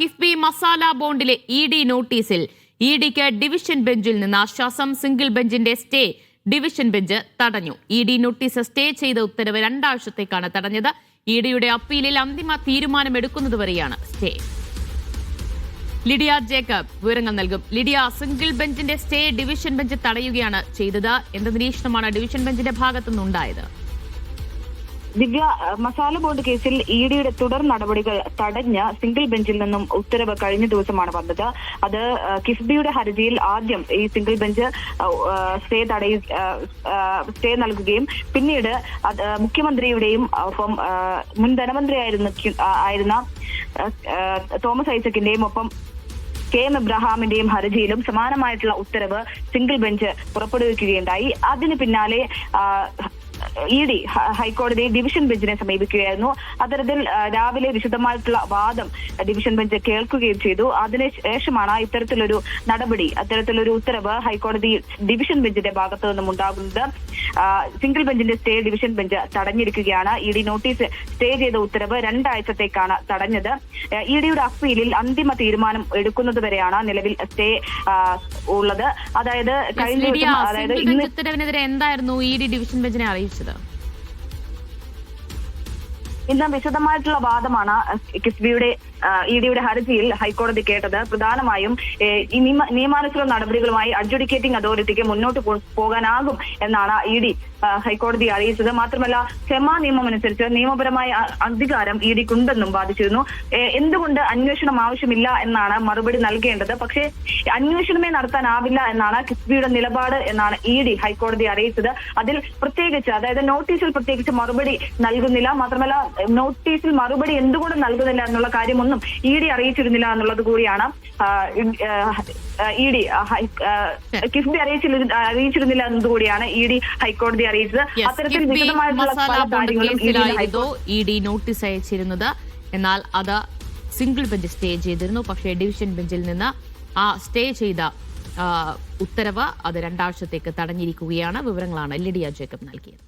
കിഫ്ബി മസാല ബോണ്ടിലെ E D നോട്ടീസിൽ E ഡിക്ക് ഡിവിഷൻ ബെഞ്ചിൽ നിന്ന് ആശ്വാസം സിംഗിൾ ബെഞ്ചിന്റെ സ്റ്റേ ഡിവിഷൻ ബെഞ്ച് തടഞ്ഞു. ഇ ഡി നോട്ടീസ് സ്റ്റേ ചെയ്ത ഉത്തരവ് രണ്ടാഴ്ചത്തേക്കാണ് തടഞ്ഞത്. ഇ ഡിയുടെ അപ്പീലിൽ അന്തിമ തീരുമാനമെടുക്കുന്നതുവരെയാണ് സ്റ്റേ. ലിഡിയ ജേക്കബ് വിവരങ്ങൾ നൽകും. ലിഡിയ സിംഗിൾ ബെഞ്ചിന്റെ സ്റ്റേ ഡിവിഷൻ ബെഞ്ച് തടയുകയാണ് ചെയ്തത്. എന്ത് നിരീക്ഷണമാണ് ഡിവിഷൻ ബെഞ്ചിന്റെ ഭാഗത്തുനിന്നുണ്ടായത്? ദിവ്യ മസാല ബോണ്ട് കേസിൽ ഇ ഡിയുടെ തുടർ നടപടികൾ തടഞ്ഞ സിംഗിൾ ബെഞ്ചിൽ നിന്നും ഉത്തരവ് കഴിഞ്ഞ ദിവസമാണ് വന്നത്. അത് കിഫ്ബിയുടെ ഹർജിയിൽ ആദ്യം ഈ സിംഗിൾ ബെഞ്ച് സ്റ്റേ തടയു സ്റ്റേ നൽകുകയും പിന്നീട് മുഖ്യമന്ത്രിയുടെയും ഒപ്പം മുൻ ധനമന്ത്രിയായിരുന്ന ആയിരുന്ന തോമസ് ഐസക്കിന്റെയും ഒപ്പം കെ എം എബ്രഹാമിന്റെയും ഹർജിയിലും സമാനമായിട്ടുള്ള ഉത്തരവ് സിംഗിൾ ബെഞ്ച് പുറപ്പെടുവിക്കുകയുണ്ടായി. അതിന് പിന്നാലെ ഇ ഡി ഹൈക്കോടതി ഡിവിഷൻ ബെഞ്ചിനെ സമീപിക്കുകയായിരുന്നു. അത്തരത്തിൽ രാവിലെ വിശദമായിട്ടുള്ള വാദം ഡിവിഷൻ ബെഞ്ച് കേൾക്കുകയും ചെയ്തു. അതിനുശേഷമാണ് ഇത്തരത്തിലൊരു നടപടി അത്തരത്തിലൊരു ഉത്തരവ് ഹൈക്കോടതി ഡിവിഷൻ ബെഞ്ചിന്റെ ഭാഗത്തു നിന്നും ഉണ്ടാകുന്നത്. സിംഗിൾ ബെഞ്ചിന്റെ സ്റ്റേ ഡിവിഷൻ ബെഞ്ച് തടഞ്ഞിരിക്കുകയാണ്. ഇ ഡി നോട്ടീസ് സ്റ്റേ ചെയ്ത ഉത്തരവ് രണ്ടാഴ്ചത്തേക്കാണ് തടഞ്ഞത്. ഇ ഡിയുടെ അപ്പീലിൽ അന്തിമ തീരുമാനം എടുക്കുന്നതുവരെയാണ് നിലവിൽ സ്റ്റേ ഉള്ളത്. അതായത് കഴിഞ്ഞ ദിവസം അതായത് ഉത്തരവിനെതിരെ എന്തായിരുന്നു ഇ ഡി ഡിവിഷൻ ബെഞ്ചിനെ അറിയിച്ചത്? to them. ഇന്ന് വിശദമായിട്ടുള്ള വാദമാണ് കിഫ്ബിയുടെ ഇ ഡിയുടെ ഹർജിയിൽ ഹൈക്കോടതി കേട്ടത്. പ്രധാനമായും നിയമാനുസൃത നടപടികളുമായി അഡ്ജുഡിക്കേറ്റിംഗ് അതോറിറ്റിക്ക് മുന്നോട്ട് പോകാനാകും എന്നാണ് ഇ ഡി ഹൈക്കോടതി അറിയിച്ചത്. മാത്രമല്ല ക്ഷമാ നിയമം അനുസരിച്ച് നിയമപരമായ അധികാരം ഇ വാദിച്ചിരുന്നു. എന്തുകൊണ്ട് അന്വേഷണം ആവശ്യമില്ല എന്നാണ് മറുപടി നൽകേണ്ടത്. പക്ഷേ അന്വേഷണമേ നടത്താനാവില്ല എന്നാണ് കിഫ്ബിയുടെ നിലപാട് എന്നാണ് ഇ ഡി ഹൈക്കോടതി അറിയിച്ചത്. അതിൽ പ്രത്യേകിച്ച് അതായത് നോട്ടീസിൽ പ്രത്യേകിച്ച് മറുപടി നൽകുന്നില്ല. മാത്രമല്ല നോട്ടീസിൽ മറുപടി എന്തുകൊണ്ട് നൽകുന്നില്ല എന്നുള്ള കാര്യമൊന്നും ഇ ഡി അറിയിച്ചിരുന്നില്ല എന്നുള്ളത് കൂടിയാണ്. ഇ ഡി കിഫ്ബി അറിയിച്ചില്ല അറിയിച്ചിരുന്നില്ല എന്നതുകൂടിയാണ് ഇ ഡി ഹൈക്കോടതി അറിയിച്ചത്. അത്തരത്തിൽ വിശദമായിട്ടുള്ള പല കാര്യങ്ങളും ഇ ഡി നോട്ടീസ് അയച്ചിരുന്നത്. എന്നാൽ അത് സിംഗിൾ ബെഞ്ച് സ്റ്റേ ചെയ്തിരുന്നു. പക്ഷേ ഡിവിഷൻ ബെഞ്ചിൽ നിന്ന് ആ സ്റ്റേ ചെയ്ത ഉത്തരവ് അത് രണ്ടാഴ്ചത്തേക്ക് തടഞ്ഞിരിക്കുകയാണ്. വിവരങ്ങളാണ് ലിഡിയ ജേക്കബ് നൽകിയത്.